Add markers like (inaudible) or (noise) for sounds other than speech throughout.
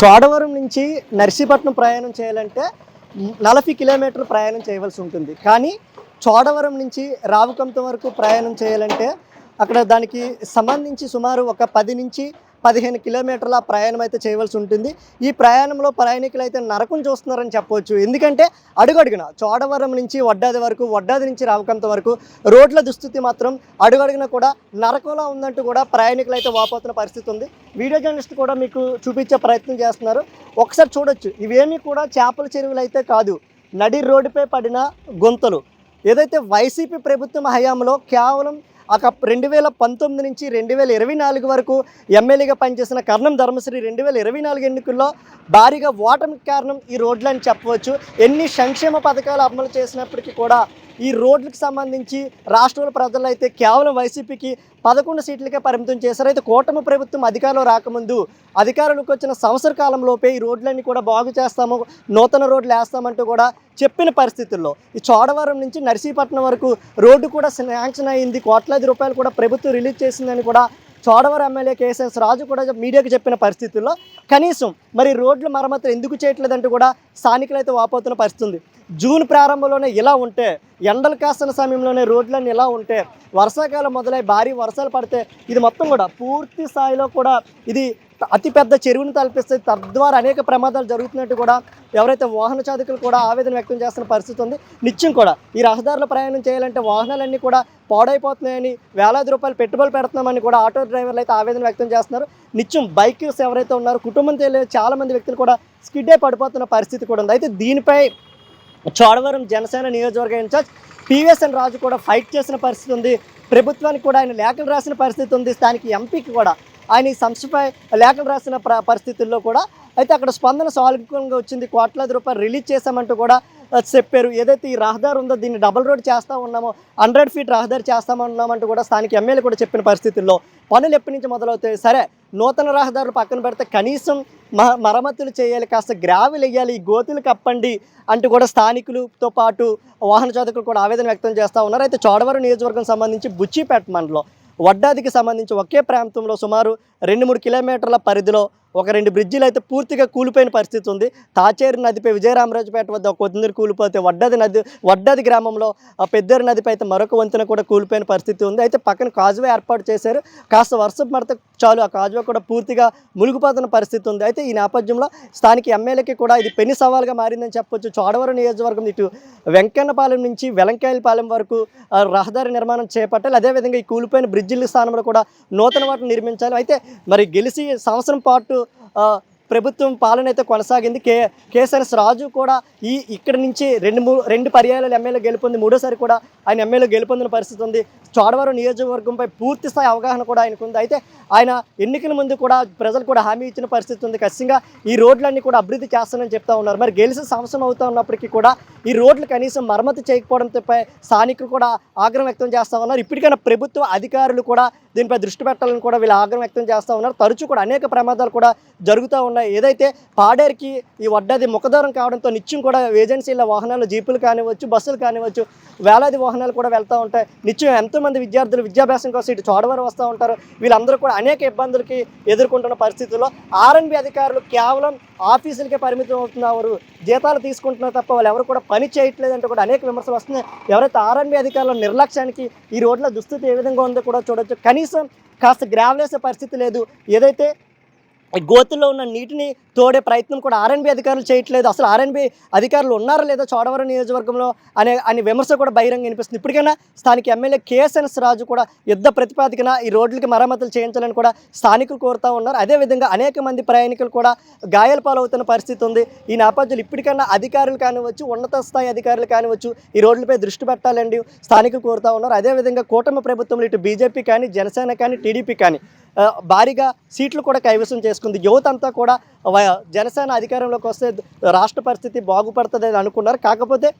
చోడవరం నుంచి నర్సీపట్నం ప్రయాణం చేయాలంటే నలభై కిలోమీటర్లు ప్రయాణం చేయవలసి ఉంటుంది. కానీ చోడవరం నుంచి రావుకంతం వరకు ప్రయాణం చేయాలంటే అక్కడ దానికి సంబంధించి సుమారు ఒక పది నుంచి పదిహేను కిలోమీటర్ల ప్రయాణం అయితే చేయవలసి ఉంటుంది. ఈ ప్రయాణంలో ప్రయాణికులు అయితే నరకం చూస్తున్నారని చెప్పవచ్చు. ఎందుకంటే అడుగడుగున చోడవరం నుంచి వడ్డాది వరకు వడ్డాది నుంచి రావకంత వరకు రోడ్ల దుస్థితి మాత్రం అడుగడుగున కూడా నరకంలా ఉందంటూ కూడా ప్రయాణికులు అయితే వాపోతున్న పరిస్థితి ఉంది. వీడియో జర్నలిస్ట్ కూడా మీకు చూపించే ప్రయత్నం చేస్తున్నారు. ఒకసారి చూడొచ్చు. ఇవేమీ కూడా చేపల చెరువులు అయితే కాదు. నడి రోడ్డుపై పడిన గుంతలు. ఏదైతే వైసీపీ ప్రభుత్వం హయాంలో కేవలం ఒక రెండు వేల పంతొమ్మిది నుంచి రెండు వేల ఇరవై నాలుగు వరకు ఎమ్మెల్యేగా పనిచేసిన కర్ణం ధర్మశ్రీ రెండు వేల ఇరవై నాలుగు ఎన్నికల్లో భారీగా ఓటమి కారణం ఈ రోడ్లని చెప్పవచ్చు. ఎన్ని సంక్షేమ పథకాలు అమలు చేసినప్పటికీ కూడా ఈ రోడ్లకు సంబంధించి రాష్ట్రంలో ప్రజలు అయితే కేవలం వైసీపీకి పదకొండు సీట్లకే పరిమితం చేశారు. అయితే కూటమి ప్రభుత్వం అధికారంలో రాకముందు అధికారంలోకి వచ్చిన సంవత్సర కాలంలోపే ఈ రోడ్లన్నీ కూడా బాగు చేస్తాము నూతన రోడ్లు వేస్తామంటూ కూడా చెప్పిన పరిస్థితుల్లో. ఈ చోడవరం నుంచి నర్సీపట్నం వరకు రోడ్డు కూడా శాంక్షన్ అయింది. కోట్లాది రూపాయలు కూడా ప్రభుత్వం రిలీజ్ చేసిందని కూడా చోడవరం ఎమ్మెల్యే కేసీఎస్ రాజు కూడా మీడియాకు చెప్పిన పరిస్థితుల్లో కనీసం మరి రోడ్ల మరమ్మతులు ఎందుకు చేయట్లేదంటూ కూడా స్థానికులు అయితే వాపోతున్న పరిస్థితి ఉంది. జూన్ ప్రారంభంలోనే ఇలా ఉంటే ఎండలు కాస్తున్న సమయంలోనే రోడ్లన్నీ ఇలా ఉంటే వర్షాకాలం మొదలై భారీ వర్షాలు పడితే ఇది మొత్తం కూడా పూర్తి స్థాయిలో కూడా ఇది అతిపెద్ద చెరువును తలపిస్తే తద్వారా అనేక ప్రమాదాలు జరుగుతున్నట్టు కూడా ఎవరైతే వాహన చాలకులు కూడా ఆవేదన వ్యక్తం చేస్తున్న పరిస్థితి ఉంది. నిత్యం కూడా ఈ రహదారుల ప్రయాణం చేయాలంటే వాహనాలన్నీ కూడా పాడైపోతున్నాయని వేలాది రూపాయలు పెట్టుబడులు పెడుతున్నామని కూడా ఆటో డ్రైవర్లు అయితే ఆవేదన వ్యక్తం చేస్తున్నారు. నిత్యం బైకర్స్ ఎవరైతే ఉన్నారో కుటుంబంతో తెలియదు చాలా మంది వ్యక్తులు కూడా స్కిడ్డే పడిపోతున్న పరిస్థితి కూడా ఉంది. అయితే దీనిపై చోడవరం జనసేన నియోజకవర్గ ఇన్ఛార్జ్ పివిఎస్ఎన్ రాజు కూడా ఫైట్ చేసిన పరిస్థితి ఉంది. ప్రభుత్వానికి కూడా ఆయన లేఖలు రాసిన పరిస్థితి ఉంది. స్థానిక ఎంపీకి కూడా ఆయన ఈ సంస్థపై లేఖలు రాసిన పరిస్థితుల్లో కూడా అయితే అక్కడ స్పందన సానుకూలంగా వచ్చింది. కోట్లాది రూపాయలు రిలీజ్ చేశామంటూ కూడా చెప్పారు. ఏదైతే ఈ రహదారి ఉందో దీన్ని డబుల్ రోడ్ చేస్తా ఉన్నామో హండ్రెడ్ ఫీట్ రహదారి చేస్తామన్నామంటూ కూడా స్థానిక ఎమ్మెల్యే కూడా చెప్పిన పరిస్థితుల్లో పనులు ఎప్పటి నుంచి మొదలవుతాయి? సరే నూతన రహదారులు పక్కన పెడితే కనీసం మ మరమ్మతులు చేయాలి కాస్త గ్రావెల్ వేయాలి ఈ గోతులు కప్పండి అంటూ కూడా స్థానికులతో పాటు వాహన చాలకులు కూడా ఆవేదన వ్యక్తం చేస్తూ ఉన్నారు. అయితే చోడవరం నియోజకవర్గం సంబంధించి బుచ్చిపేట మండలం వడ్డాదికి సంబంధించి ఒకే ప్రాంతంలో సుమారు రెండు మూడు కిలోమీటర్ల పరిధిలో ఒక రెండు బ్రిడ్జిలు అయితే పూర్తిగా కూలిపోయిన పరిస్థితి ఉంది. తాచేరు నదిపై విజయరామరాజుపేట వద్ద ఒక కొద్దినీరు కూలిపోతే వడ్డాది నది వడ్డాది గ్రామంలో ఆ నదిపై అయితే మరొక వంతెన కూడా కూలిపోయిన పరిస్థితి ఉంది. అయితే పక్కన కాజువే ఏర్పాటు చేశారు. కాస్త వర్షం పడితే చాలు ఆ కాజువే కూడా పూర్తిగా మునిగిపోతున్న పరిస్థితి ఉంది. అయితే ఈ నేపథ్యంలో స్థానిక ఎమ్మెల్యేకి కూడా ఇది పెను సవాల్గా మారిందని చెప్పొచ్చు. చోడవరం నియోజకవర్గం ఇటు వెంకన్నపాలెం నుంచి వెలంకాయలపాలెం వరకు రహదారి నిర్మాణం చేపట్టాలి. అదేవిధంగా ఈ కూలిపోయిన బ్రిడ్జిల స్థానంలో కూడా నూతన వాటిని నిర్మించాలి. అయితే మరి గెలిచి సంవత్సరం పాటు ప్రభుత్వం పాలన అయితే కొనసాగింది. కే కేసీఆర్ఎస్ రాజు కూడా ఈ ఇక్కడ నుంచి రెండు మూడు రెండు పర్యాయాలు ఎమ్మెల్యే గెలుపొంది మూడోసారి కూడా ఆయన ఎమ్మెల్యే గెలుపొందిన పరిస్థితి ఉంది. చోడవరం నియోజకవర్గంపై పూర్తి స్థాయి అవగాహన కూడా ఆయనకు ఉంది. అయితే ఆయన ఎన్నికల ముందు కూడా ప్రజలు కూడా హామీ ఇచ్చిన పరిస్థితి ఉంది. ఖచ్చితంగా ఈ రోడ్లన్నీ కూడా అభివృద్ధి చేస్తానని చెప్తా ఉన్నారు. మరి గెలిచిన సంవత్సరం అవుతా ఉన్నప్పటికీ కూడా ఈ రోడ్లు కనీసం మరమ్మతు చేయకపోవడంపై స్థానికులు కూడా ఆగ్రహం వ్యక్తం చేస్తూ ఉన్నారు. ఇప్పటికైనా ప్రభుత్వ అధికారులు కూడా దీనిపై దృష్టి పెట్టాలని కూడా వీళ్ళు ఆగ్రహం వ్యక్తం చేస్తూ ఉన్నారు. తరచూ కూడా అనేక ప్రమాదాలు కూడా జరుగుతూ ఉన్నాయి. ఏదైతే పాడేరుకి ఈ వడ్డది ముఖదూరం కావడంతో నిత్యం కూడా ఏజెన్సీల వాహనాలు జీపులు కానివ్వచ్చు బస్సులు కానివ్వచ్చు వేలాది వాహనాలు కూడా వెళ్తూ ఉంటాయి. నిత్యం ఎంతోమంది విద్యార్థులు విద్యాభ్యాసం కోసం ఇటు చోడవరం వస్తూ ఉంటారు. వీళ్ళందరూ కూడా అనేక ఇబ్బందులకి ఎదుర్కొంటున్న పరిస్థితుల్లో ఆర్ఎన్బి అధికారులు కేవలం ఆఫీసులకే పరిమితం అవుతున్నారు. జీతాలు తీసుకుంటున్నారు తప్ప వాళ్ళు ఎవరు కూడా పని చేయట్లేదు అంటే కూడా అనేక విమర్శలు వస్తున్నాయి. ఎవరైతే ఆర్ఎన్బి అధికారుల నిర్లక్ష్యానికి ఈ రోడ్ల దుస్థితి ఏ విధంగా ఉందో కూడా చూడొచ్చు. కనీసం కాస్త గ్రావెలేసే పరిస్థితి లేదు. ఏదైతే గోతుల్లో ఉన్న నీటిని తోడే ప్రయత్నం కూడా ఆర్ఎన్బి అధికారులు చేయట్లేదు. అసలు ఆర్ఎన్బి అధికారులు ఉన్నారా లేదా చోడవరం నియోజకవర్గంలో అనే అనే విమర్శ కూడా బహిరంగ వినిపిస్తుంది. ఇప్పటికైనా స్థానిక ఎమ్మెల్యే కేఎస్ఎన్ఎస్ రాజు కూడా యుద్ధ ప్రతిపాదికన ఈ రోడ్లకి మరమ్మతులు చేయించాలని కూడా స్థానికులు కోరుతూ ఉన్నారు. అదేవిధంగా అనేక మంది ప్రయాణికులు కూడా గాయాల పాలవుతున్న పరిస్థితి ఉంది. ఈ నేపథ్యంలో ఇప్పటికైనా అధికారులు కానివచ్చు ఉన్నత స్థాయి అధికారులు కానివచ్చు ఈ రోడ్లపై దృష్టి పెట్టాలండి స్థానికులు కోరుతూ ఉన్నారు. అదేవిధంగా కూటమి ప్రభుత్వంలో ఇటు బీజేపీ కానీ జనసేన కానీ టీడీపీ కానీ భారీగా సీట్లు కూడా కైవసం చేసుకుంది. యువత అంతా కూడా జనసేన అధికారంలోకి వస్తే రాష్ట్ర పరిస్థితి బాగుపడుతుంది అని అనుకున్నారు. కాకపోతే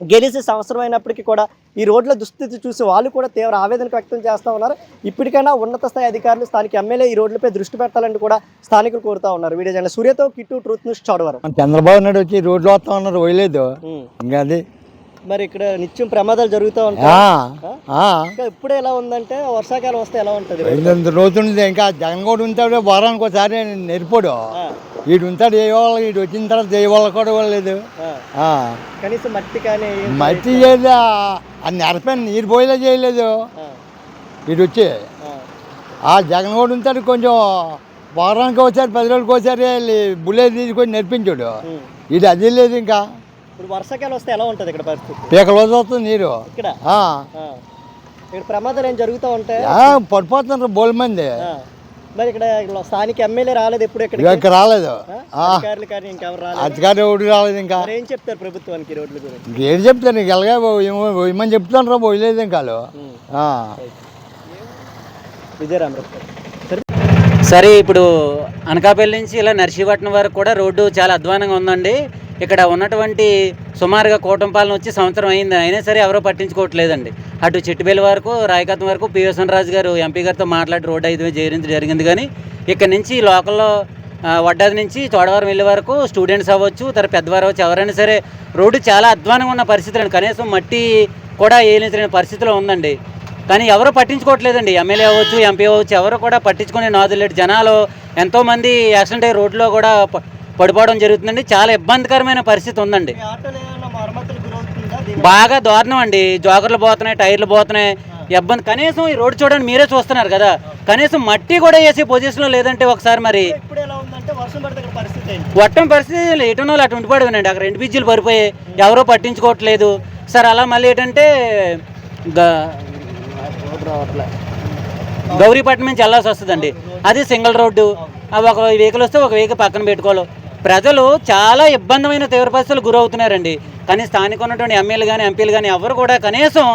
గెలిచి సంవత్సరం అయినప్పటికీ కూడా ఈ రోడ్ల దుస్థితి చూసి వాళ్ళు కూడా తీవ్ర ఆవేదన వ్యక్తం చేస్తూ ఉన్నారు. ఇప్పటికైనా ఉన్నత స్థాయి అధికారులు స్థానిక ఎమ్మెల్యే ఈ రోడ్లపై దృష్టి పెట్టాలని కూడా స్థానికులు కోరుతా ఉన్నారు. వీడియో జన సూర్యతో కిట్టు ట్రూత్ న్యూస్ చోడవరం మన చంద్రబాబు నాయుడు వచ్చి రోడ్లు వస్తా ఉన్నారు పోయలేదు. ఇంకా అది మరి ఇక్కడ నిత్యం ప్రమాదాలు జరుగుతూ ఆ, ఉంటాయి ఆ. ఇప్పుడే ఎలా ఉందంటే వర్షాకాలం వస్తే ఎలా ఉంటుంది? ఐదు రోజులు ఇంకా జగన్ కూడా ఉంటాడు. వారానికి ఒకసారి నెరిపోడు. ఆ, వీడు ఉంటాడు ఏ వాళ్ళు వీడు వచ్చిన తర్వాత ఏ వాళ్ళు కూడా ఇవ్వలేదు. ఆ. ఆ. కనీసం మట్టి కానీ మట్టి చేయలేదు అది నెరపని నీరు పోయేలా చేయలేదు. ఆ, వీడు వచ్చి. ఆ. ఆ జగన్ కూడా ఉంటాడు కొంచెం వారానికి ఒకసారి పది రోజులకి ఒకసారి బుల్లెట్ తీసుకొని నేర్పించాడు. ఇది అది లేదు ఇంకా. ఇప్పుడు వర్షాకాలం వస్తే ఎలా ఉంటుంది ఇక్కడ పరిస్థితి? పీక రోజు వస్తుంది నీరు. ఇక్కడ? ఆ. ఆ. ఇక్కడ ప్రమాదాలు ఏం జరుగుతూ ఉంటాయి ఆ, పడిపోతున్నారు బోల్ మంది. ఆ. మరి ఇక్కడ ఇక్కడ స్థానిక ఎమ్మెల్యే రాలేదు ఎప్పుడు ఇక్కడ ఇక్కడ రాలేదు. ఆ, అధికారులు కానీ ఇంకెవరు రాలేదు? అధికారి ఎవడు రాలేదు ఇంకా? మరి ఏం చెప్తారు ప్రభుత్వానికి ఈ రోడ్ల గురించి? ఇంకేం చెప్తాను నీకు ఎలాగే ఇమ్మని చెప్తాను రా పోయలేదు ఇంకా వాళ్ళు. ఆ. విజయరామరావు సరే ఇప్పుడు అనకాపల్లి నుంచి ఇలా నర్సీపట్నం వరకు కూడా రోడ్డు చాలా అధ్వానంగా ఉందండి. ఇక్కడ ఉన్నటువంటి సుమారుగా కోటంపాలెం వచ్చి సంవత్సరం అయింది. అయినా సరే ఎవరో పట్టించుకోవట్లేదండి. అటు చిట్టుబెల్లి వరకు రాయకత్వం వరకు పిఎస్ఎన్ రాజు గారు ఎంపీ గారితో మాట్లాడి రోడ్డు అయితే చేరింది జరిగింది కానీ ఇక్కడ నుంచి లోకల్లో వడ్డాది నుంచి చోడవరం వెళ్ళే వరకు స్టూడెంట్స్ అవ్వచ్చు తర్వాత పెద్దవారు అవ్వచ్చు ఎవరైనా సరే రోడ్డు చాలా అధ్వానంగా ఉన్న పరిస్థితులు కనీసం మట్టి కూడా వేయలేని పరిస్థితిలో ఉందండి. కానీ ఎవరు పట్టించుకోవట్లేదండి. ఎమ్మెల్యే అవ్వచ్చు ఎంపీ అవ్వచ్చు ఎవరు కూడా పట్టించుకునే నాదులేడు జనాలు. ఎంతోమంది యాక్సిడెంట్ అయ్యి రోడ్లో కూడా ప- పడిపోవడం జరుగుతుందండి. చాలా ఇబ్బందికరమైన పరిస్థితి ఉందండి. బాగా దారుణం అండి. జోకర్లు పోతున్నాయి టైర్లు పోతున్నాయి. ఇబ్బంది. కనీసం ఈ రోడ్డు చూడండి మీరే చూస్తున్నారు కదా. కనీసం మట్టి కూడా వేసే పొజిషన్లో లేదంటే ఒకసారి మరి వట్టం పరిస్థితి ఎటున్న వాళ్ళు అటు ఉండిపోవడమేనండి అక్కడ రెండు బీచ్లు పడిపోయాయి. ఎవరో పట్టించుకోవట్లేదు. సార్ అలా మళ్ళీ ఏంటంటే. గౌరీపట్నం నుంచి వెళ్ళాల్సి వస్తుందండి. అది సింగిల్ రోడ్డు. అవి ఒక వెహికల్ వస్తే ఒక వెహికల్ పక్కన పెట్టుకోవాలి. ప్రజలు చాలా ఇబ్బందమైన తీవ్ర పరిస్థితులు గురవుతున్నారండి. కానీ స్థానిక ఉన్నటువంటి ఎమ్మెల్యే కానీ ఎంపీలు కానీ ఎవరు కూడా కనీసం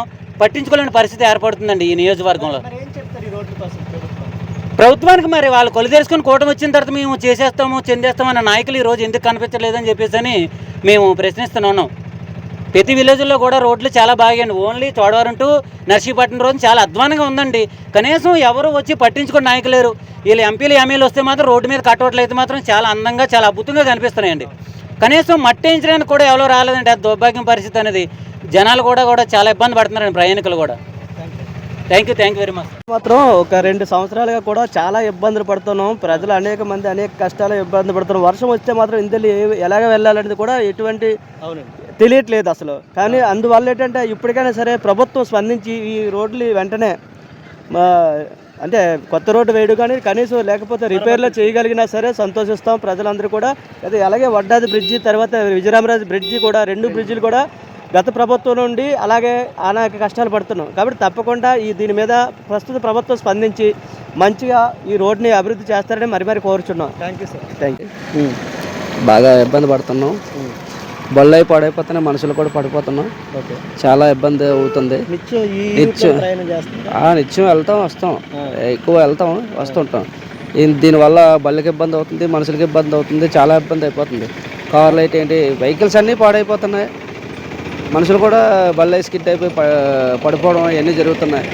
పట్టించుకోలేని పరిస్థితి ఏర్పడుతుందండి ఈ నియోజకవర్గంలో. ప్రభుత్వానికి? మరి వాళ్ళు కొలు తెలుసుకొని కూటమి వచ్చిన తర్వాత మేము చేసేస్తాము చెందేస్తాము అన్న నాయకులు ఈ రోజు ఎందుకు కనిపించలేదని చెప్పేసి అని మేము ప్రశ్నిస్తున్నాం. ప్రతి విలేజ్లో కూడా రోడ్లు చాలా బాగాయండి only Chodavaram to Narsipatnam road చాలా అధ్వానంగా ఉందండి. కనీసం ఎవరు వచ్చి పట్టించుకుని నాయకులు లేరు. వీళ్ళు ఎంపీలు ఎమ్మెల్యేలు వస్తే మాత్రం రోడ్డు మీద కట్టవట్లు అయితే మాత్రం చాలా అందంగా చాలా అద్భుతంగా కనిపిస్తున్నాయండి. కనీసం మట్టించడానికి కూడా ఎవరో రాలేదండి. అది దౌర్భాగ్యం పరిస్థితి అనేది. జనాలు కూడా కూడా చాలా ఇబ్బంది పడుతున్నారండి. ప్రయాణికులు కూడా. Thank you thank you very much మాత్రం ఒక రెండు సంవత్సరాలుగా కూడా చాలా ఇబ్బందులు పడుతున్నాం. ప్రజలు అనేక మంది అనేక కష్టాలు ఇబ్బంది పడుతున్నారు. వర్షం వస్తే మాత్రం ఇందులో ఎలాగ వెళ్ళాలనేది కూడా ఎటువంటి అవునండి. తెలియట్లేదు అసలు. కానీ అందువల్ల ఏంటంటే ఇప్పటికైనా సరే ప్రభుత్వం స్పందించి ఈ రోడ్లు వెంటనే మా అంటే కొత్త రోడ్డు వేయడు కానీ కనీసం లేకపోతే రిపేర్లో చేయగలిగినా సరే సంతోషిస్తాం ప్రజలందరూ కూడా. అదే అలాగే వడ్డాది బ్రిడ్జి తర్వాత విజయరామరాజు బ్రిడ్జి కూడా రెండు బ్రిడ్జిలు కూడా గత ప్రభుత్వం నుండి అలాగే అనేక కష్టాలు పడుతున్నాం. కాబట్టి తప్పకుండా ఈ దీని మీద ప్రస్తుత ప్రభుత్వం స్పందించి మంచిగా ఈ రోడ్ని అభివృద్ధి చేస్తారని మరి మరి కోరుచున్నాం. Thank you sir. Thank you. బాగా ఇబ్బంది పడుతున్నాం. బళ్ళు అయి పడైపోతున్నాయి మనుషులు కూడా పడిపోతున్నాం. చాలా ఇబ్బంది అవుతుంది. నిత్యం నిత్యం. వెళ్తాం వస్తాం. ఎక్కువ వెళ్తాం వస్తుంటాం. ఈ- దీనివల్ల బళ్ళకి ఇబ్బంది అవుతుంది మనుషులకి ఇబ్బంది అవుతుంది చాలా ఇబ్బంది అయిపోతుంది. కార్లు అయితే ఏంటి వెహికల్స్ అన్నీ పాడైపోతున్నాయి. మనుషులు కూడా బళ్ళు స్కిడ్ అయిపోయి పడిపోవడం ఇవన్నీ జరుగుతున్నాయి.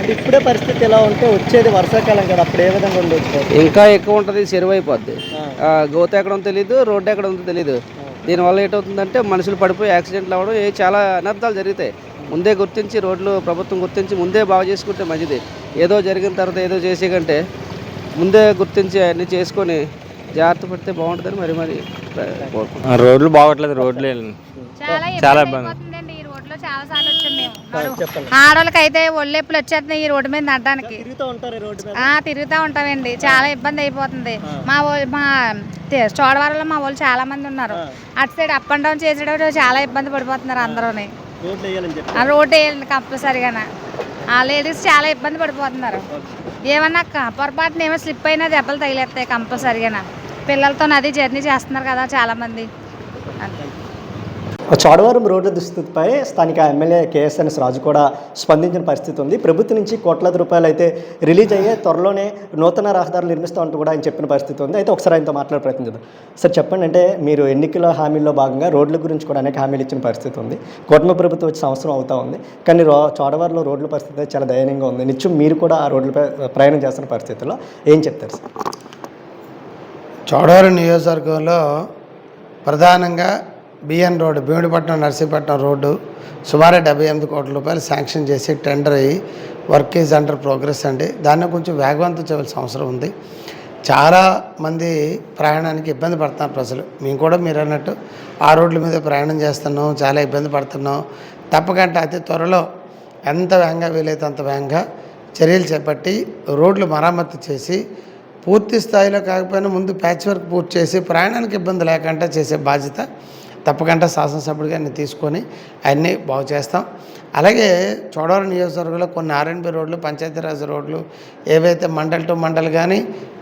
అంటే ఇప్పుడే పరిస్థితి ఎలా ఉంటే వచ్చేది వర్షాకాలం కదా అప్పుడు ఏ విధంగా ఉండొచ్చు? ఇంకా ఎక్కువ ఉంటుంది చెరువు అయిపోద్ది ఆ, గోత ఎక్కడ ఉందో తెలియదు రోడ్డు ఎక్కడ ఉందో తెలియదు దీనివల్ల ఏంటవుతుందంటే మనుషులు పడిపోయి యాక్సిడెంట్లు అవ్వడం ఏ చాలా అనర్థాలు జరుగుతాయి. ముందే గుర్తించి రోడ్లు ప్రభుత్వం గుర్తించి ముందే బాగు చేసుకుంటే మంచిది. ఏదో జరిగిన తర్వాత ఏదో చేసే కంటే ముందే గుర్తించి అన్నీ చేసుకొని జాగ్రత్త పడితే బాగుంటుందని మరి మరి కోరుకుంటున్నాను రోడ్లు బాగోట్లేదు రోడ్లు చాలా చాలా ఇబ్బంది. ఆడవాళ్ళకి అయితే ఒళ్ళెప్పులు వచ్చేస్తున్నాయి ఈ రోడ్డు మీద నడడానికి. తిరుగుతూ ఉంటామండి. చాలా ఇబ్బంది అయిపోతుంది. మా మా చోడవరంలో మా వాళ్ళు చాలా మంది ఉన్నారు. అటు సైడ్ అప్ అండ్ డౌన్ చేసేటప్పుడు చాలా ఇబ్బంది పడిపోతున్నారు అందరూని. రోడ్డు వేయాలండి కంపల్సరిగా ఆ లేడీస్ చాలా ఇబ్బంది పడిపోతున్నారు. ఏమన్నా పొరపాటున ఏమో స్లిప్ అయినా దెబ్బలు తగిలేస్తాయి కంపల్సరిగా పిల్లలతో అది జర్నీ చేస్తున్నారు కదా చాలా మంది. అంతే. చోడవరం రోడ్ల దుస్థితిపై స్థానిక ఎమ్మెల్యే కేఎస్ఎన్ఎస్ రాజు కూడా స్పందించిన పరిస్థితి ఉంది. ప్రభుత్వం నుంచి కోట్లాది రూపాయలు అయితే రిలీజ్ అయ్యే త్వరలోనే నూతన రహదారులు నిర్మిస్తామంటూ కూడా ఆయన చెప్పిన పరిస్థితి ఉంది. అయితే ఒకసారి ఆయనతో మాట్లాడే ప్రయత్నం చేద్దాం. సార్ చెప్పండి అంటే మీరు ఎన్నికల హామీల్లో భాగంగా రోడ్ల గురించి కూడా అనేక హామీలు ఇచ్చిన పరిస్థితి ఉంది. కుటుంబ ప్రభుత్వం వచ్చి సంవత్సరం అవుతా ఉంది. కానీ రో చోడవరంలో రోడ్ల పరిస్థితి చాలా దయనీయంగా ఉంది. నిత్యం మీరు కూడా ఆ రోడ్లపై ప్రయాణం చేస్తున్న పరిస్థితుల్లో ఏం చెప్తారు సార్? చోడవరం నియోజకవర్గంలో ప్రధానంగా BN road Bheemunipatnam Narsipatnam road సుమారు డెబ్బై ఎనిమిది కోట్ల రూపాయలు శాంక్షన్ చేసి టెండర్ అయ్యి వర్క్ ఈజ్ అండర్ ప్రోగ్రెస్ అండి. దాన్ని కొంచెం వేగవంతం చేయవలసిన అవసరం ఉంది. చాలా మంది ప్రయాణానికి ఇబ్బంది పడుతున్నారు ప్రజలు. మేము కూడా మీరు అన్నట్టు ఆ రోడ్ల మీద ప్రయాణం చేస్తున్నాం చాలా ఇబ్బంది పడుతున్నాం. తప్పకంటే అతి త్వరలో ఎంత వేగంగా వీలైతే అంత వేగంగా చర్యలు చేపట్టి రోడ్లు మరమ్మతు చేసి పూర్తి స్థాయిలో కాకపోయినా ముందు ప్యాచ్ వర్క్ పూర్తి చేసి ప్రయాణానికి ఇబ్బంది లేకుండా చేసే బాధ్యత తప్పకుండా శాసనసభ్యుడిగా నేను తీసుకొని అన్నీ బాగు చేస్తాం. అలాగే చోడవరం నియోజకవర్గంలో కొన్ని ఆర్ఎన్బి రోడ్లు పంచాయతీరాజ్ రోడ్లు ఏవైతే మండల్ టు మండల్ కానీ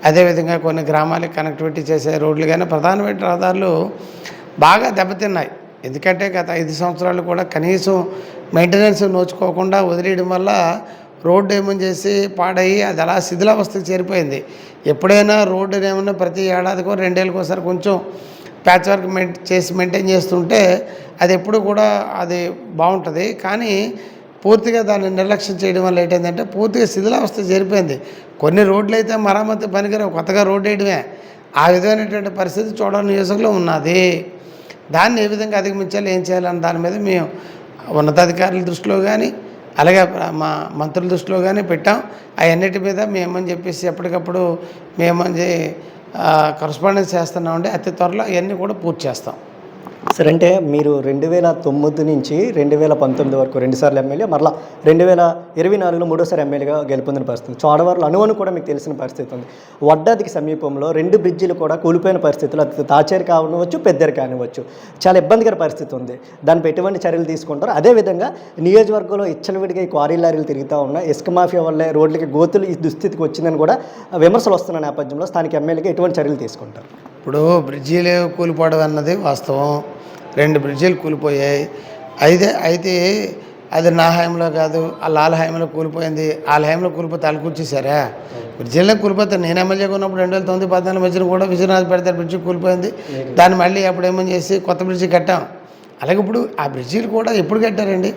అదేవిధంగా కొన్ని గ్రామాలకు కనెక్టివిటీ చేసే రోడ్లు కానీ ప్రధానమైన రహదారులు బాగా దెబ్బతిన్నాయి. ఎందుకంటే గత ఐదు సంవత్సరాలు కూడా కనీసం మెయింటెనెన్స్ నోచుకోకుండా వదిలేయడం వల్ల రోడ్డు ఏమని చేసి పాడయ్యి అది అలా శిథిలావస్థకు చేరిపోయింది. ఎప్పుడైనా రోడ్డు ఏమన్నా ప్రతి ఏడాదికో రెండేళ్ళకోసారి కొంచెం ప్యాచ్ వర్క్ మెయిన్ చేసి మెయింటైన్ చేస్తుంటే అది ఎప్పుడు కూడా అది బాగుంటుంది. కానీ పూర్తిగా దాన్ని నిర్లక్ష్యం చేయడం వల్ల ఏంటంటే పూర్తిగా శిథిలావస్థ చేరిపోయింది. కొన్ని రోడ్లు అయితే మరమ్మతు పనికిరావు. కొత్తగా రోడ్డు వేయడమే. ఆ విధమైనటువంటి పరిస్థితి చూడాలని నియోజకంలో ఉన్నది. దాన్ని ఏ విధంగా అధిగమించాలి ఏం చేయాలన్న దాని మీద మేము ఉన్నతాధికారుల దృష్టిలో కానీ అలాగే మా మంత్రుల దృష్టిలో కానీ పెట్టాం. అవన్నిటి మీద మేమని చెప్పేసి ఎప్పటికప్పుడు మేమని కరస్పాండెన్స్ చేస్తున్నామండి. అతి త్వరలో ఇవన్నీ కూడా పూర్తి చేస్తాం. సరే అంటే మీరు రెండు వేల తొమ్మిది నుంచి రెండు వేల పంతొమ్మిది వరకు రెండుసార్లు ఎమ్మెల్యే మరలా రెండు వేల ఇరవై నాలుగులో మూడోసారి ఎమ్మెల్యేగా గెలుపొందిన పరిస్థితి చోడవరలు అనువను కూడా మీకు తెలిసిన పరిస్థితి ఉంది. వడ్డాదికి సమీపంలో రెండు బ్రిడ్జిలు కూడా కూలిపోయిన పరిస్థితులు అది తాచేరు కానివ్వచ్చు పెద్దరు కానివ్వచ్చు. చాలా ఇబ్బందికర పరిస్థితి ఉంది. దానిపై ఎటువంటి చర్యలు తీసుకుంటారు? అదేవిధంగా నియోజకవర్గంలో ఇచ్చలవిడిగా ఈ క్వారీ లారీలు తిరుగుతూ ఉన్నాయి. ఇసుక మాఫియా వల్లే రోడ్లకి గోతులు ఈ దుస్థితికి వచ్చిందని కూడా విమర్శలు వస్తున్న నేపథ్యంలో స్థానిక ఎమ్మెల్యేగా ఎటువంటి చర్యలు తీసుకుంటారు? ఇప్పుడు బ్రిడ్జీలు కూలిపోవడం అన్నది వాస్తవం. రెండు బ్రిడ్జీలు కూలిపోయాయి. అయితే అయితే అది నా హయాంలో కాదు వాళ్ళ వాళ్ళ హయాంలో కూలిపోయింది. వాళ్ళ హయాంలో కూలిపోతే వాళ్ళు కూర్చేశారా? బ్రిడ్జిలో కూలిపోతే నేను ఎమ్మెల్యేగా ఉన్నప్పుడు రెండు వేల తొమ్మిది పద్నాలుగు మధ్యన కూడా విజయనాథ్ పెడతారు బ్రిడ్జి కూలిపోయింది. దాన్ని మళ్ళీ అప్పుడు ఏమని చేసి కొత్త బ్రిడ్జి కట్టాం. అలాగే ఇప్పుడు ఆ బ్రిడ్జీలు కూడా ఎప్పుడు కట్టారండి?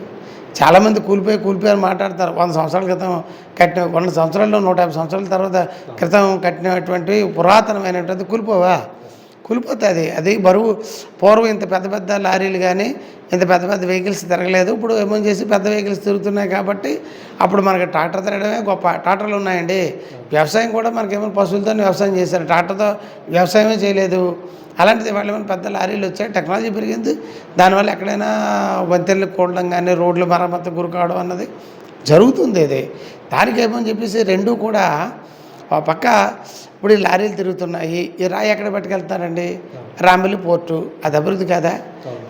చాలామంది కూలిపోయి కూలిపోయి అని మాట్లాడతారు. వంద సంవత్సరాల క్రితం కట్టిన వంద సంవత్సరాల్లో నూట యాభై సంవత్సరాల తర్వాత క్రితం కట్టినటువంటి పురాతనమైనటువంటి కూలిపోవా? కూలిపోతుంది. అది బరువు పూర్వం ఇంత పెద్ద పెద్ద లారీలు కానీ ఇంత పెద్ద పెద్ద వెహికల్స్ తిరగలేదు. ఇప్పుడు ఏమని చేసి పెద్ద వెహికల్స్ తిరుగుతున్నాయి కాబట్టి అప్పుడు మనకి ట్రాక్టర్ తిరగడమే గొప్ప. ట్రాక్టర్లు ఉన్నాయండి. వ్యవసాయం కూడా మనకేమో పశువులతో వ్యవసాయం చేశారు. ట్రాక్టర్తో వ్యవసాయమే చేయలేదు. అలాంటిది వాళ్ళు ఏమైనా పెద్ద లారీలు వచ్చాయి. టెక్నాలజీ పెరిగింది. దానివల్ల ఎక్కడైనా వంతెనలు కూడడం కానీ రోడ్లు మరమ్మతు గురి కావడం అన్నది జరుగుతుంది ఇది. దానికి ఏమని చెప్పేసి రెండు కూడా ఒక పక్క ఇప్పుడు ఈ లారీలు తిరుగుతున్నాయి. ఈ రాయి ఎక్కడ పట్టుకెళ్తారండి? రాంబెల్లి పోర్టు. అది అభివృద్ధి కదా?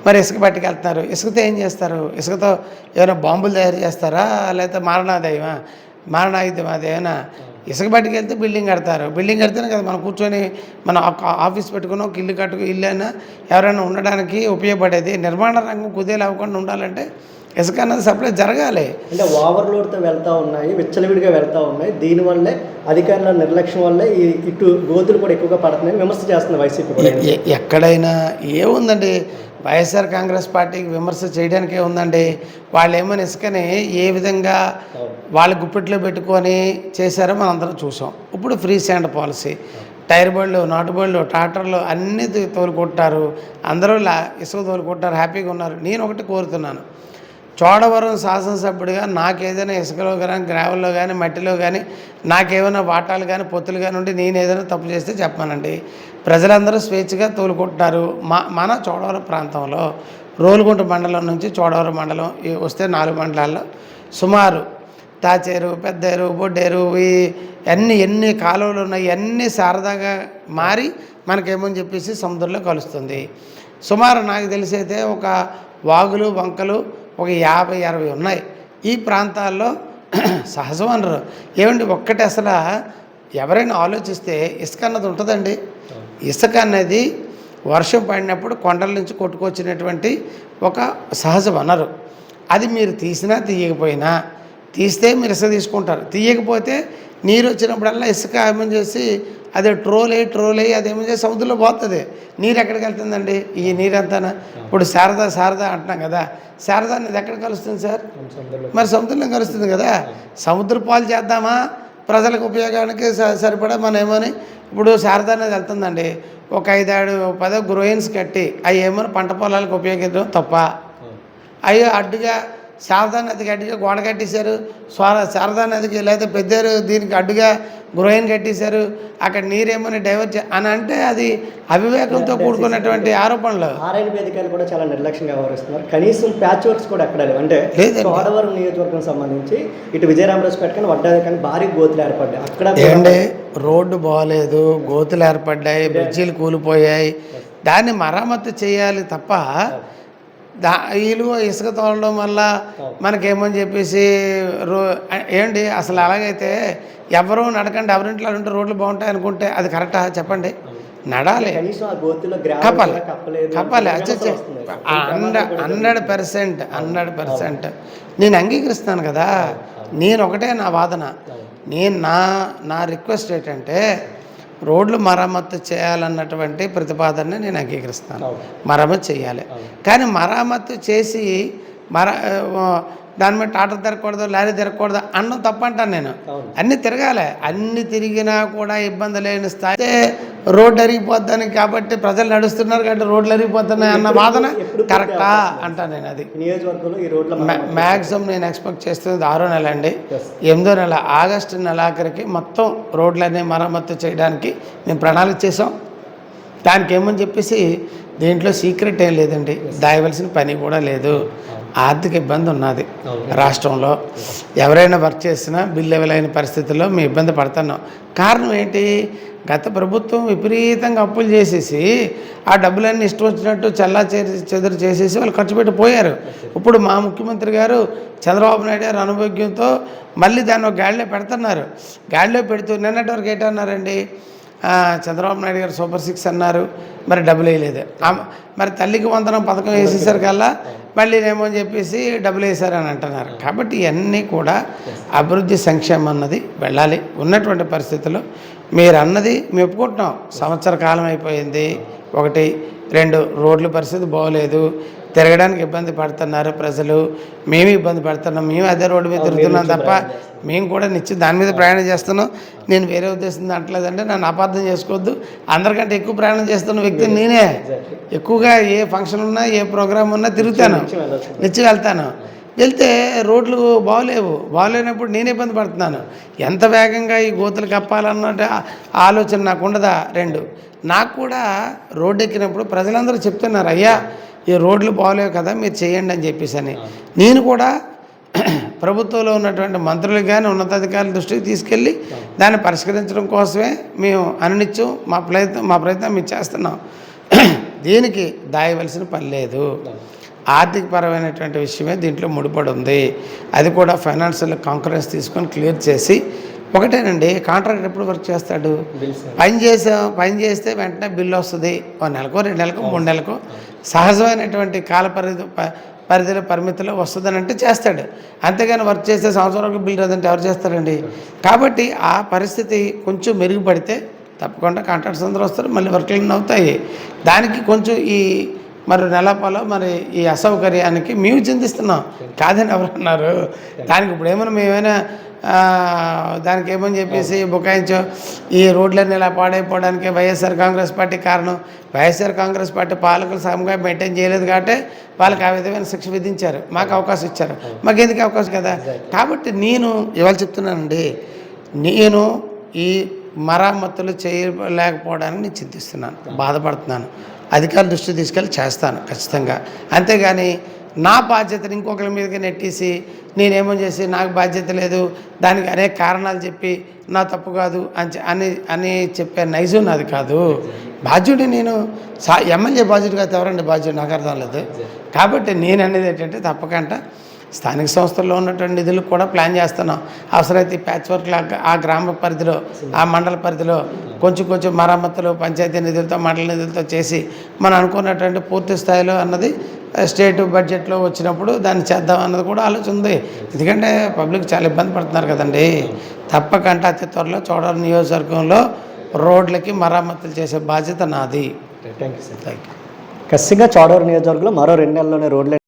మరి ఇసుక పట్టుకెళ్తున్నారు. ఇసుకతో ఏం చేస్తారు? ఇసుకతో ఏమైనా బాంబులు తయారు చేస్తారా? లేకపోతే మారణాదయమా? మారణాయుధం అదేమైనా ఇసుక పట్టుకెళ్తే బిల్డింగ్ కడతారు. బిల్డింగ్ కడితేనే కదా మనం కూర్చొని మన ఆఫీస్ పెట్టుకుని ఒక ఇల్లు కట్టుకు ఇల్లు అయినా ఎవరైనా ఉండడానికి ఉపయోగపడేది. నిర్మాణ రంగం కుదేలు అవ్వకుండా ఉండాలంటే ఇసుక అన్నది సప్లై జరగాలి. అంటే ఓవర్లోడ్తో వెళ్తూ ఉన్నాయి విచ్చలవిడిగా వెళ్తూ ఉన్నాయి. దీనివల్లే అధికారుల నిర్లక్ష్యం వల్లే ఈ ఇటు గోతులు కూడా ఎక్కువగా పడుతున్నాయని విమర్శ చేస్తుంది వైసీపీ ఎక్కడైనా ఏముందండి? వైఎస్ఆర్ కాంగ్రెస్ పార్టీకి విమర్శ చేయడానికే ఉందండి. వాళ్ళు ఏమైనా ఇసుకని ఏ విధంగా వాళ్ళ గుప్పెట్లో పెట్టుకొని చేశారో మనం అందరం చూసాం. ఇప్పుడు ఫ్రీ స్టాండ్ పాలసీ. టైర్ బళ్ళు నాటు బళ్ళు ట్రాక్టర్లు అన్నీ తోలుకుంటారు అందరూ లా ఇసుక తోలుకుంటారు హ్యాపీగా ఉన్నారు. నేను ఒకటి కోరుతున్నాను. చోడవరం శాసనసభ్యుడిగా నాకేదైనా ఇసుకలో కానీ గ్రావెల్లో కానీ మట్టిలో కానీ నాకేమైనా వాటాలు కానీ పొత్తులు కానీ ఉండి నేను ఏదైనా తప్పు చేస్తే చెప్పానండి. ప్రజలందరూ స్వేచ్ఛగా తోలుకుంటున్నారు. మా మన చోడవరం ప్రాంతంలో రోలుగుంట మండలం నుంచి చోడవరం మండలం వస్తే నాలుగు మండలాల్లో సుమారు తాచేరు పెద్దేరు బొడ్డేరు ఈ అన్ని ఎన్ని కాలువలు ఉన్నాయి అన్నీ శారదాగా మారి మనకేమని చెప్పేసి సముద్రంలో కలుస్తుంది. సుమారు నాకు తెలిసి అయితే ఒక వాగులు వంకలు ఒక యాభై అరవై ఉన్నాయి. ఈ ప్రాంతాల్లో (clears throat) సహజ వనరు ఏమండి ఒక్కటి అసలు ఎవరైనా ఆలోచిస్తే ఇసుక అన్నది ఉంటుందండి. ఇసుక అనేది వర్షం పడినప్పుడు కొండల నుంచి కొట్టుకొచ్చినటువంటి ఒక సహజ వనరు అది మీరు తీసినా తీయకపోయినా తీస్తే మీరు ఇసుక తీసుకుంటారు. తీయకపోతే నీరు వచ్చినప్పుడల్లా ఇసుక ఏమని చేసి అదే ట్రోల్ అయ్యి ట్రోల్ అయ్యి అదేమో చేసి సముద్రంలో పోతుంది. నీరు ఎక్కడికి వెళ్తుందండి? ఈ నీరు అంతానా ఇప్పుడు శారదా శారదా అంటున్నాం కదా. శారదా అనేది ఎక్కడ కలుస్తుంది సార్? మరి సముద్రంలో కలుస్తుంది కదా. సముద్ర పాలు చేద్దామా? ప్రజలకు ఉపయోగానికి సరిపడా మనం ఏమని? ఇప్పుడు శారదా అనేది వెళ్తుందండి. ఒక ఐదాడు పదో గ్రోయిన్స్ కట్టి అవి ఏమైనా? పంట పొలాలకు ఉపయోగించడం తప్ప. అవి అడ్డుగా శారదా నదికి అడ్డుగా గోడ కట్టేశారు స్వార శారదా నదికి లేదా పెద్దారు దీనికి అడ్డుగా గృహని కట్టేశారు అక్కడ నీరేమని డైవర్ట్ అని అంటే అది అవివేకంతో కూడుకున్నటువంటి ఆరోపణలు. ఆర్ఐన్ వేదికలు కూడా చాలా నిర్లక్ష్యంగా వ్యవహరిస్తున్నారు. కనీసం ప్యాచ్ వర్క్స్ కూడా ఎక్కడ లేవు. అంటే. చోడవరం నియోజకవర్గం సంబంధించి ఇటు విజయరామరాజుపేట కానీ వడ్డా కానీ భారీ గోతులు ఏర్పడ్డాయి. అక్కడ కూడా ఏంటి? రోడ్డు బాగలేదు గోతులు ఏర్పడ్డాయి బ్రిడ్జీలు కూలిపోయాయి. దాన్ని మరమ్మతు చేయాలి తప్ప దా వీళ్ళు ఇసుక తోలడం వల్ల మనకేమని చెప్పేసి రో ఏంటి? అసలు అలాగైతే ఎవరు నడకండి ఎవరింట్లో ఉంటే రోడ్లు బాగుంటాయి అనుకుంటే అది కరెక్టా? చెప్పండి. నడాలి. కప్పాలి. కప్పాలి. అచ్చచ్చే. Hundred hundred percent hundred percent. నేను అంగీకరిస్తాను కదా. నేను ఒకటే నా వాదన. నేను నా నా రిక్వెస్ట్ ఏంటంటే రోడ్లు మరమ్మత్తు చేయాలన్నటువంటి ప్రతిపాదనని నేను అంగీకరిస్తాను. మరమ్మతు చేయాలి. కానీ మరమ్మత్తు చేసి మర దాని మీద టాటర్ తిరగకూడదు లారీ తిరగకూడదు అన్నం తప్పంటాను నేను. అన్నీ తిరగాలి. అన్ని తిరిగినా కూడా ఇబ్బంది లేని స్థాయి. అయితే రోడ్డు అరిగిపోద్దని కాబట్టి ప్రజలు నడుస్తున్నారు కాబట్టి రోడ్లు అరిగిపోతున్నాయి అన్న వాదన కరెక్టా అంటాను నేను అది. నియోజకవర్గంలో ఈ రోడ్ల మ్యాక్సిమం నేను ఎక్స్పెక్ట్ చేస్తుంది ఆరో నెల అండి. ఎనిమిదో నెల ఆగస్టు నెలాఖరికి మొత్తం రోడ్లన్నీ మరమ్మతు చేయడానికి మేము ప్రణాళిక చేసాం దానికి ఏమని చెప్పేసి దీంట్లో సీక్రెట్ ఏం లేదండి. దాయవలసిన పని కూడా లేదు. ఆర్థిక ఇబ్బంది ఉన్నది రాష్ట్రంలో. ఎవరైనా వర్క్ చేసినా బిల్ లెవెల్ అయిన పరిస్థితుల్లో మేము ఇబ్బంది పడుతున్నాం. కారణం ఏంటి? గత ప్రభుత్వం విపరీతంగా అప్పులు చేసేసి ఆ డబ్బులన్నీ ఇష్టం వచ్చినట్టు చల్లా చెరి- చెదురు చేసేసి వాళ్ళు ఖర్చు పెట్టి పోయారు. ఇప్పుడు మా ముఖ్యమంత్రి గారు చంద్రబాబు నాయుడు గారు అనుభోగ్యంతో మళ్ళీ దాన్ని ఒక గాడిలో పెడుతున్నారు. గాడిలో పెడుతూ నిన్నటి వరకు ఏంటన్నారండి? చంద్రబాబు నాయుడు గారు సూపర్ సిక్స్ అన్నారు. మరి డబ్బులు వేయలేదు. మరి తల్లికి వందనం పథకం వేసేసారు కల్లా మళ్ళీ ఏమో అని చెప్పేసి డబ్బులు వేశారని అంటున్నారు. కాబట్టి ఇవన్నీ కూడా అభివృద్ధి సంక్షేమం అన్నది వెళ్ళాలి. ఉన్నటువంటి పరిస్థితుల్లో మీరు అన్నది మేము ఒప్పుకుంటున్నాం సంవత్సర కాలం అయిపోయింది. ఒకటి రెండు రోడ్ల పరిస్థితి బాగోలేదు. తిరగడానికి ఇబ్బంది పడుతున్నారు ప్రజలు. మేము ఇబ్బంది పడుతున్నాం. మేము అదే రోడ్డు మీద తిరుగుతున్నాం తప్ప మేము కూడా నిత్యం దాని మీద ప్రయాణం చేస్తున్నాం. నేను వేరే ఉద్దేశం అంటలేదంటే నన్ను అపార్థం చేసుకోవద్దు. అందరికంటే ఎక్కువ ప్రయాణం చేస్తున్న వ్యక్తి నేనే. ఎక్కువగా ఏ ఫంక్షన్ ఉన్నా ఏ ప్రోగ్రామ్ ఉన్నా తిరుగుతాను నిత్యం వెళ్తాను. వెళ్తే రోడ్లు బాగోలేవు. బాగోలేనప్పుడు నేను ఇబ్బంది పడుతున్నాను. ఎంత వేగంగా ఈ గోతులు కప్పాలన్నట్టు ఆలోచన నాకు ఉండదా? రెండు. నాకు కూడా రోడ్డు ఎక్కినప్పుడు ప్రజలందరూ చెప్తున్నారు అయ్యా ఈ రోడ్లు బాగోలేవు కదా మీరు చేయండి అని చెప్పేసి అని నేను కూడా (clears throat) ప్రభుత్వంలో ఉన్నటువంటి మంత్రులు కానీ ఉన్నతాధికారుల దృష్టికి తీసుకెళ్ళి దాన్ని పరిష్కరించడం కోసమే మేము అనునిత్యం మా ప్రయత్నం మా ప్రయత్నం మేము చేస్తున్నాం. (clears throat) దీనికి దాయవలసిన పని లేదు. ఆర్థికపరమైనటువంటి విషయమే దీంట్లో ముడిపడి ఉంది అది కూడా ఫైనాన్షియల్ కాంకరెన్స్ తీసుకొని క్లియర్ చేసి ఒకటేనండి కాంట్రాక్ట్ ఎప్పుడు వర్క్ చేస్తాడు? పని చేసాం పని చేస్తే వెంటనే బిల్లు వస్తుంది. ఒక నెలకో రెండు నెలకో మూడు నెలకో సహజమైనటువంటి కాల పరిధి పరిధిలో పరిమితిలో వస్తుందని అంటే చేస్తాడు. అంతేగాని వర్క్ చేస్తే సంవత్సరం వరకు బిల్ రాదంటే ఎవరు చేస్తారండి? కాబట్టి ఆ పరిస్థితి కొంచెం మెరుగుపడితే తప్పకుండా కాంట్రాక్ట్స్ అందరూ వస్తారు మళ్ళీ వర్క్లు అవుతాయి. దానికి కొంచెం ఈ మరి నెలపాలో మరి ఈ అసౌకర్యానికి మేము చింతిస్తున్నాం. కాదని ఎవరు అన్నారు? దానికి ఇప్పుడు ఏమైనా మేమైనా దానికి ఏమని చెప్పేసి బుకాయించాం ఈ రోడ్లన్నీ ఇలా పాడైపోవడానికి వైఎస్ఆర్ కాంగ్రెస్ పార్టీ కారణం. వైఎస్ఆర్ కాంగ్రెస్ పార్టీ పాలకులు సమంగా మెయింటైన్ చేయలేదు కాబట్టి వాళ్ళకి ఆ విధమైన శిక్ష విధించారు. మాకు అవకాశం ఇచ్చారు. మాకు ఎందుకు అవకాశం కదా? కాబట్టి నేను ఇవాళ చెప్తున్నానండి నేను ఈ మరమ్మతులు చేయలేకపోవడానికి నేను చింతిస్తున్నాను బాధపడుతున్నాను. అధికారుల దృష్టి తీసుకెళ్ళి చేస్తాను ఖచ్చితంగా. అంతేగాని నా బాధ్యతను ఇంకొకరి మీదకి నెట్టేసి నేనేమో చేసి నాకు బాధ్యత లేదు దానికి అనేక కారణాలు చెప్పి నా తప్పు కాదు అని అని అని చెప్పే నైజం నాది కాదు. బాధ్యుడి నేను సా ఎమ్మెల్యే బాధ్యుడు కాదు ఎవరండి బాధ్యుడు నాకు అర్థం లేదు. కాబట్టి నేను అనేది ఏంటంటే తప్పకుండా స్థానిక సంస్థల్లో ఉన్నటువంటి నిధులకు కూడా ప్లాన్ చేస్తున్నాం. అవసరమైతే ప్యాచ్ వర్క్ లాగా ఆ గ్రామ పరిధిలో ఆ మండల పరిధిలో కొంచెం కొంచెం మరమ్మతులు పంచాయతీ నిధులతో మండల నిధులతో చేసి మనం అనుకున్నటువంటి పూర్తి స్థాయిలో అన్నది స్టేట్ బడ్జెట్లో వచ్చినప్పుడు దాన్ని చేద్దాం అన్నది కూడా ఆలోచన ఉంది. ఎందుకంటే పబ్లిక్ చాలా ఇబ్బంది పడుతున్నారు కదండి. తప్పకుండా అతి త్వరలో చోడవరం నియోజకవర్గంలో రోడ్లకి మరమ్మతులు చేసే బాధ్యత నాది. Thank you sir thank you ఖచ్చితంగా చోడవరం నియోజకవర్గంలో మరో రెండు నెలల్లోనే రోడ్లు